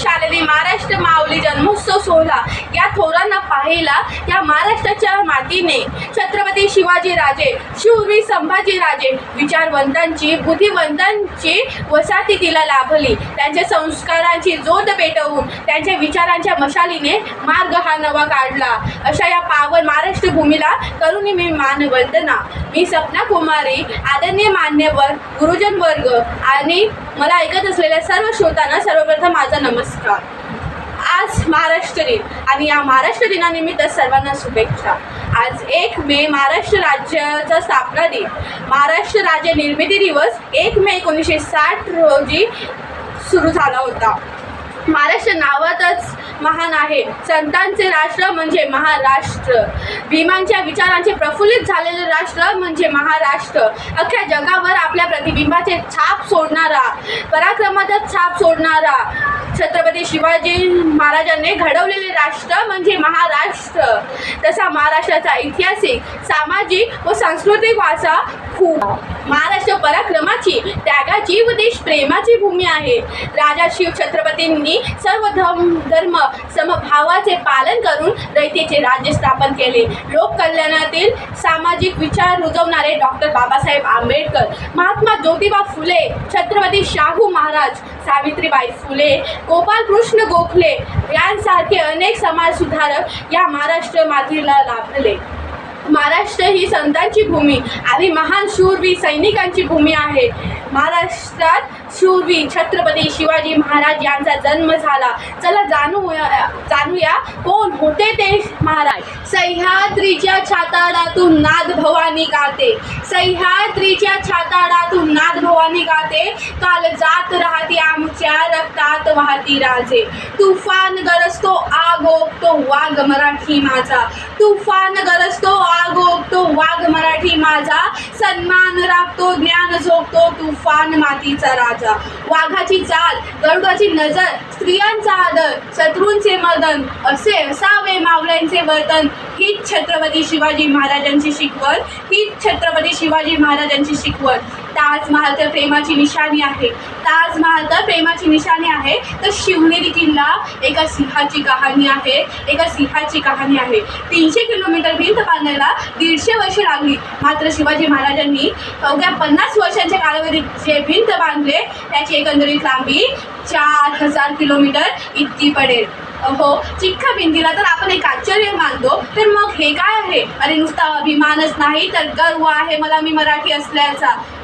शालेने महाराष्ट्र माऊली जन्मोत्सव सोहळा. या थोरांना पाहिला या महाराष्ट्राच्या मातीने छत्रपती शिवाजी राजे शूरवीर संभाजी राजे विचारवंतांची बुद्धिवंतांची वसाहती तिला लाभली. त्यांच्या संस्कारांची जोत पेटवून त्यांच्या विचारांच्या मशालीने मार्ग हा नवा काढला. अशा या पावन महाराष्ट्र भूमीला करुणी मी मानवंदना. मी सपना कुमारी आदरणीय मान्यवर गुरुजन वर्ग आणि मला ऐकत असलेल्या सर्व श्रोतांना सर्वप्रथम माझा नमस्कार. आज महाराष्ट्र दिन. आणि या महाराष्ट्र दिनानिमित्त सर्वांना शुभेच्छा. आज एक मे महाराष्ट्र राज्याचा स्थापना दिन. महाराष्ट्र राज्य निर्मिती दिवस एक मे एकोणीसशे साठ रोजी सुरू झाला होता. महाराष्ट्र नावातच महान आहे. संतांचे राष्ट्र म्हणजे महाराष्ट्र. भीमांच्या विचारांचे प्रफुल्लित झालेले राष्ट्र म्हणजे महाराष्ट्र. अख्ख्या जगावर आपल्या प्रतिबिंबाचे छाप सोडणारा पराक्रमाचा छाप सोडणारा छत्रपती शिवाजी महाराजांनी घडवलेले राष्ट्र म्हणजे महाराष्ट्र. तसा महाराष्ट्राचा ऐतिहासिक सामाजिक व सांस्कृतिक वारसा खूप. महाराष्ट्र पराक्रमाची त्यागाची व देश प्रेमाची भूमी आहे. राजा शिव छत्रपतींनी सर्व धर्म धर्म समभावाचे पालन करून रयतेचे राज्य स्थापन केले. लोककल्याणातील सामाजिक विचार रुजवणारे डॉक्टर बाबासाहेब आंबेडकर महात्मा ज्योतिबा फुले छत्रपती शाहू महाराज सावित्रीबाई फुले गोपाल कृष्ण गोखले यांसारखे अनेक समाजसुधारक या महाराष्ट्र मातीला लाभले. महाराष्ट्र ही संतांची भूमी आणि महान शूरवीर सैनिकांची भूमी आहे. महाराष्ट्रात शूरवीर छत्रपती शिवाजी महाराज यांचा जन्म झाला. चला जाणूया जाणूया कोण होते ते महाराज. सह्याद्रीच्या छाताडातून नाद भवानी गाते. सह्याद्रीच्या छाताडातून नाद भवानी गाते. काल जात राहते आमच्या रक्तात वाहती राजे. तुफान गरजतो आग ओकतो वाघ मराठी माझा. तुफान गरजतो आग ओकतो वाघ मराठी माझा. सन्मान राखतो ज्ञान झोपतो तुफान मातीचा राजा. वाघाची चाल गरुडाची नजर स्त्रियांचा आदर शत्रूंचे मदन असे असावे मावळ्यांचे वर्तन. हीच छत्रपती शिवाजी महाराजांची शिकवण हीच छत्रपती शिवाजी महाराजांची शिकवण. ताजमहाल तर प्रेमाची निशाणी आहे. ताजमहाल तर प्रेमाची निशाणी आहे. तर शिवनेरी किल्ला एका सिंहाची कहाणी आहे. एका सिंहाची कहाणी आहे. तीनशे किलोमीटर भिंत बांधायला दीडशे वर्ष लागली. मात्र शिवाजी महाराजांनी अवघ्या पन्नास वर्षांच्या कालावधीत जे भिंत बांधले त्याची एकंदरीत लांबी चार हजार किलोमीटर इतकी पडेल. हो चिख्खा भिंतीला तर आपण एक आश्चर्य मानतो. तर मग हे काय आहे? अरे नुसता अभिमानच नाही तर गर्व आहे मला मी मराठी असल्याचा.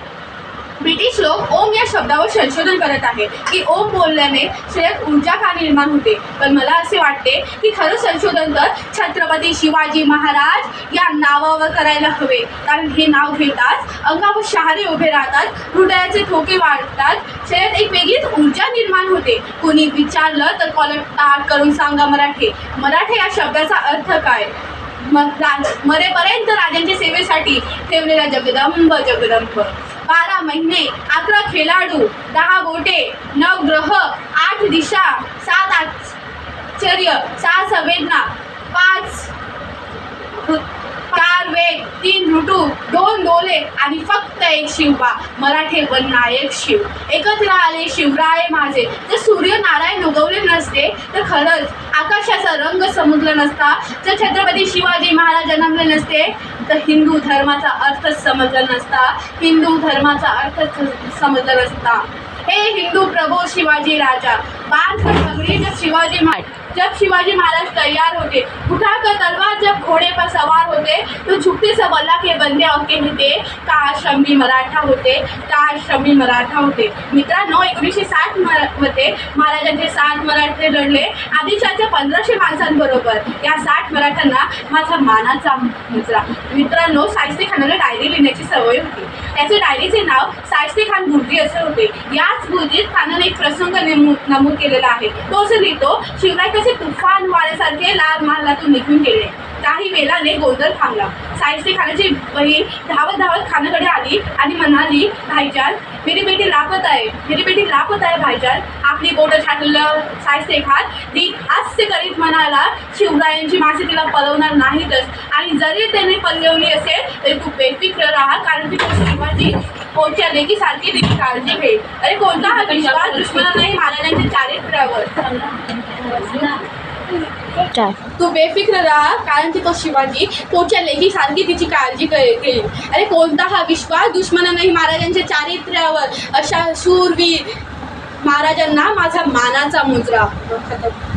ब्रिटिश लोक ओम या शब्दावर संशोधन करत आहे की ओम बोलल्याने शरीरात ऊर्जा का निर्माण होते? पण मला असे वाटते की खरं संशोधन तर छत्रपती शिवाजी महाराज या नावावर करायला हवे. कारण हे नाव घेताच अंगावर शहारे उभे राहतात हृदयाचे ठोके वाढतात. शरीरात एक वेगळीच ऊर्जा निर्माण होते. कोणी विचारलं तर कॉलम ताट करून सांगा मराठी. मराठे या शब्दाचा अर्थ काय? मग मरेपर्यंत राजांच्या सेवेसाठी ठेवलेला जगदंब जगदंब. बारा महिने अकरा खेळाडू दहा बोटे नऊ ग्रह आठ दिशा सात आश्चर्य सहा संवेदना पाच चार वेग तीन ऋतू दोन डोले आणि फक्त एक शिवबा मराठे व नायक शिव. एकत्र आले शिवराय माझे. जर सूर्य नारायण उगवले नसते तर खरंच आकाशाचा रंग समजला नसता. जर छत्रपती शिवाजी महाराज जन्मले नसते तर हिंदू धर्माचा अर्थच समजला नसता. हिंदू धर्माचा अर्थच समजला नसता. हे हिंदू प्रभू शिवाजी राजा. बांध कर पगड़ी शिवाजी महाराज जब शिवाजी महाराज तैयार होते उठाकर तलवार जब घोड़े पर सवार होते तो झुकते सब अल्लाह के बंदे और कहते काश आम्ही मराठा होते काश आम्ही मराठा होते। मित्रांनो एकोणीसशे साठमध्ये महाराजांचे साठ मराठे लढले आदिशाच्या पंधराशे माणसांबरोबर या साठ मराठ्यांना माझा मानाचा मुजरा मित्रांनो साहिस्ते खानाला डायरी लिहिण्याची सवय होती. त्याचे डायरीचे नाव सायस्ते खान गुरुजी असे होते. याच गुरुजीत खानाने एक प्रसंग नमूद केलेला आहे. तो असं लिहितो शिवराय असे तुफान वाऱ्यासारखे लाल महालातून निघून गेले. काही वेळाने गोंधळ थांबला. सायस्ते खानाची बहीण धावत धावत खानाकडे आली आणि म्हणाली भाईजान मेरी बेटी लापत आहे मेरी बेटी लापत आहे भाईजान. आपली बोटं छाटलं सायसे खात. ती हास्य करीत म्हणाला शिवरायांची मासे तिला पलवणार नाहीतच. आणि जरी त्याने पलवली असेल तरी तू बेफिक्र राहा कारण ती तो शिवाजी लेखी सारखी तिची काळजी घे अरे कोणता हा विश्वास? दुश्मना नाही महाराजांच्या चारित्र्यावर. तू बेफिक्र राहा कारण की तो शिवाजी पोच्या लेखीसारखी तिची काळजी केली. अरे कोणता हा विश्वास? दुश्मनांनाही महाराजांच्या चारित्र्यावर अशा शूरवीर महाराजांना माझा मानाचा मुजरा खतम